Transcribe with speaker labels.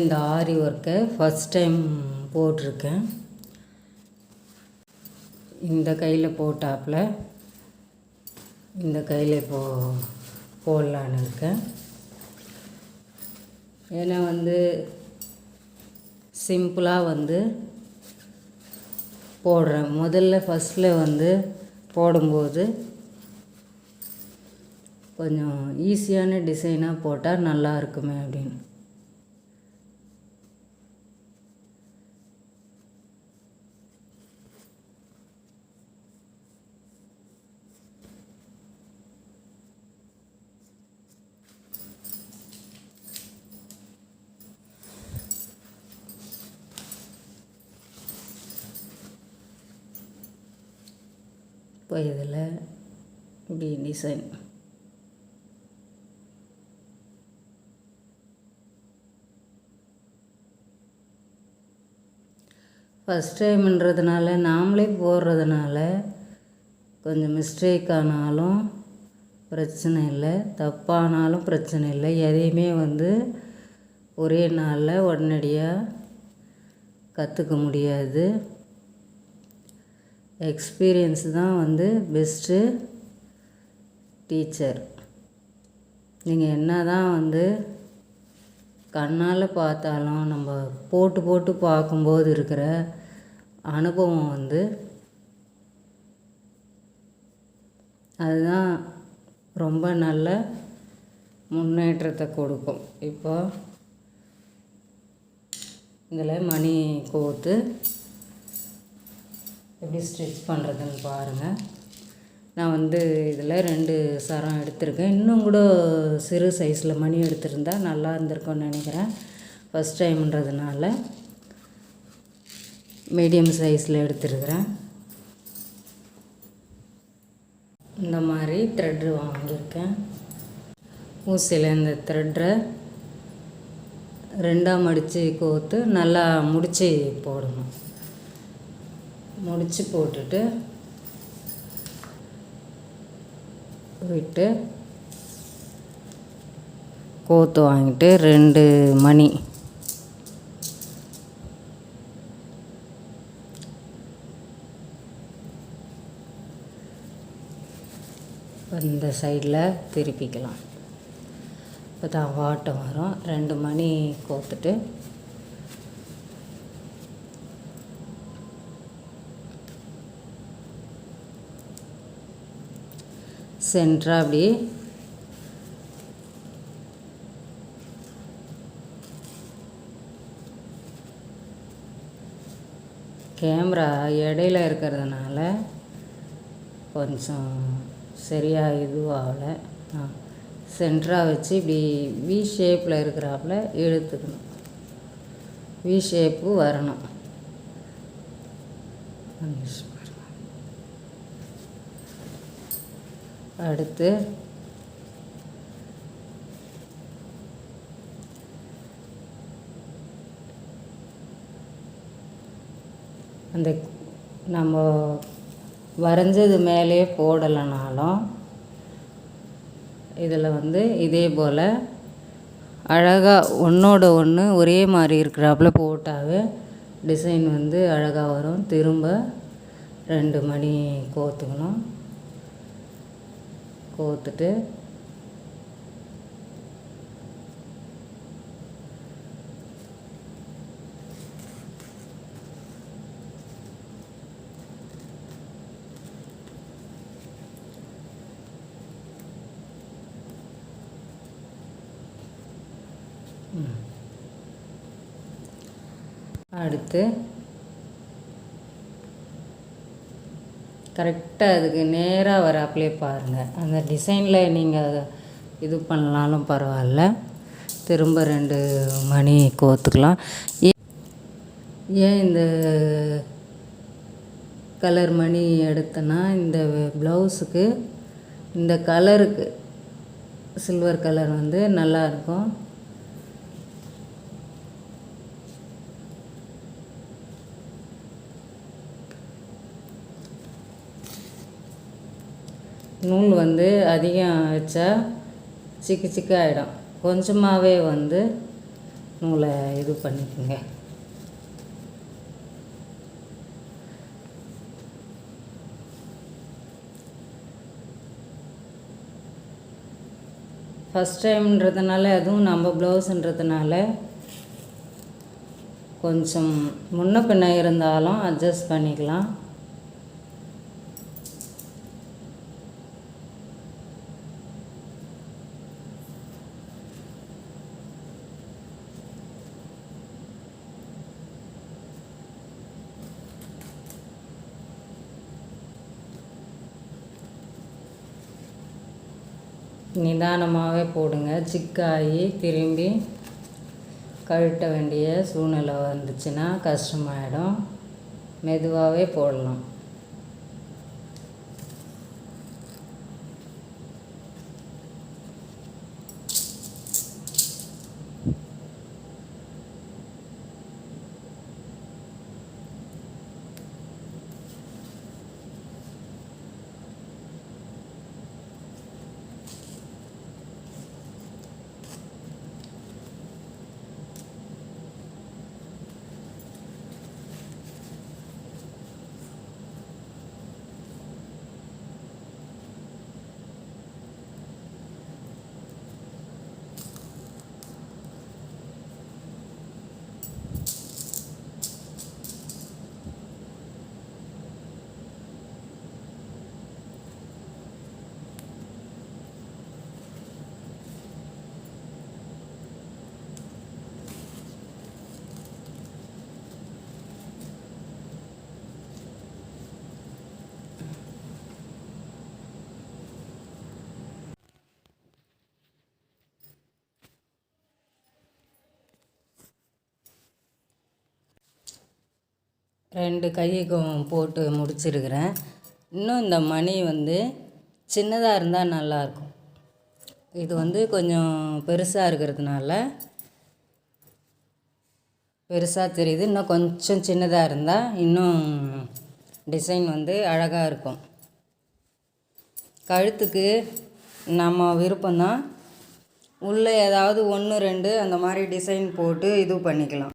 Speaker 1: இந்த ஆரி ஒர்க்கை first time போட்டிருக்கேன். இந்த கையில் போட்டாப்புல இந்த கையில் இப்போது போடலான்னு இருக்கேன். ஏன்னா வந்து சிம்பிளாக வந்து போடுறேன். முதல்ல ஃபஸ்ட்டில் வந்து போடும்போது கொஞ்சம் ஈஸியான டிசைனாக போட்டால் நல்லா இருக்குமே அப்படின்னு. இப்போ இதில் இப்படி டிசைன் ஃபஸ்ட் டைம்ன்றதுனால நாமளே போடுறதுனால கொஞ்சம் மிஸ்டேக் ஆனாலும் பிரச்சனை இல்லை. தப்பானாலும் பிரச்சனை இல்லை. எதையுமே வந்து ஒரே நாளில் உடனடியாக கற்றுக்க முடியாது. எக்ஸ்பீரியன்ஸ் தான் வந்து பெஸ்ட்டு டீச்சர் நீங்கள் என்ன தான் வந்து கண்ணால் பார்த்தாலும் நம்ம போட்டு போட்டு பார்க்கும்போது இருக்கிற அனுபவம் வந்து அதுதான் ரொம்ப நல்ல முன்னேற்றத்தை கொடுக்கும். இப்போ இதில் மணி கோத்து எப்படி ஸ்டிச் பண்ணுறதுன்னு பாருங்கள் நான் வந்து இதில் ரெண்டு சரம் எடுத்திருக்கேன். இன்னும் கூட சிறு சைஸில் மணி எடுத்திருந்தா நல்லா இருந்திருக்கும்னு நினைக்கிறேன். ஃபஸ்ட் டைம்ன்றதுனால மீடியம் சைஸில் எடுத்துருக்கிறேன். இந்த மாதிரி த்ரெட்டு வாங்கியிருக்கேன். ஊசியில் இந்த த்ரெட்டை ரெண்டாக மடித்து கோர்த்து நல்லா முடித்து போடணும். முடித்து போட்டுட்டு விட்டு கோத்து வாங்கிட்டு ரெண்டு மணி. இந்த சைடில் திருப்பிக்கலாம். இப்போ தான் வாட்டம் வரும். ரெண்டு மணி கோத்துட்டு சென்டரா அப்படி கேமரா இடையில இருக்கிறதுனால கொஞ்சம் சரியாக இதுவாகலை. சென்டராக வச்சு இப்படி வி ஷேப்பில் இருக்கிறாப்புல இழுத்துக்கணும். வி ஷேப்பு வரணும். அடுத்து அந்த நம்ம வரைஞ்சது மேலே போடலைனாலும் இதில் வந்து இதே போல் அழகாக ஒன்றோட ஒன்று ஒரே மாதிரி இருக்கிறாப்புல போட்டாவே டிசைன் வந்து அழகாக வரும். திரும்ப ரெண்டு மணி கோத்துக்கணும். கோர்த்துட்டு அடுத்து கரெக்டாக அதுக்கு நேராக வராப்புலே பாருங்கள் அந்த டிசைனில் நீங்கள் அதை இது பண்ணலாலும் பரவாயில்ல. திரும்ப ரெண்டு மணி கோத்துக்கலாம். ஏன் இந்த கலர் மணி எடுத்தேன்னா இந்த ப்ளவுஸுக்கு இந்த கலருக்கு சில்வர் கலர் வந்து நல்லாயிருக்கும் நூல் வந்து அதிகம் வச்சா சிக்கு சிக்கு ஆகிடும் கொஞ்சமாகவே வந்து நூலை இது பண்ணிக்கோங்க. ஃபஸ்ட் டைம்ன்றதுனால அதுவும் நம்ம ப்ளவுஸுன்றதுனால கொஞ்சம் முன்ன பின்ன இருந்தாலும் அட்ஜஸ்ட் பண்ணிக்கலாம். நிதானமாகவே போடுங்க. சிக்காகி திரும்பி கழட்ட வேண்டிய சூழ்நிலை வந்துச்சுன்னா கஷ்டமாயிடும். மெதுவாகவே போடலாம். ரெண்டு கைக்கும் போட்டு முடிச்சிருக்கிறேன். இன்னும் இந்த மணி வந்து சின்னதாக இருந்தால் நல்லாயிருக்கும். இது வந்து கொஞ்சம் பெருசாக இருக்கிறதுனால பெருசாக தெரியுது. இன்னும் கொஞ்சம் சின்னதாக இருந்தால் இன்னும் டிசைன் வந்து அழகாக இருக்கும். கழுத்துக்கு நம்ம விருப்பம்தான் உள்ளே ஏதாவது ஒன்று ரெண்டு அந்த மாதிரி டிசைன் போட்டு இது பண்ணிக்கலாம்.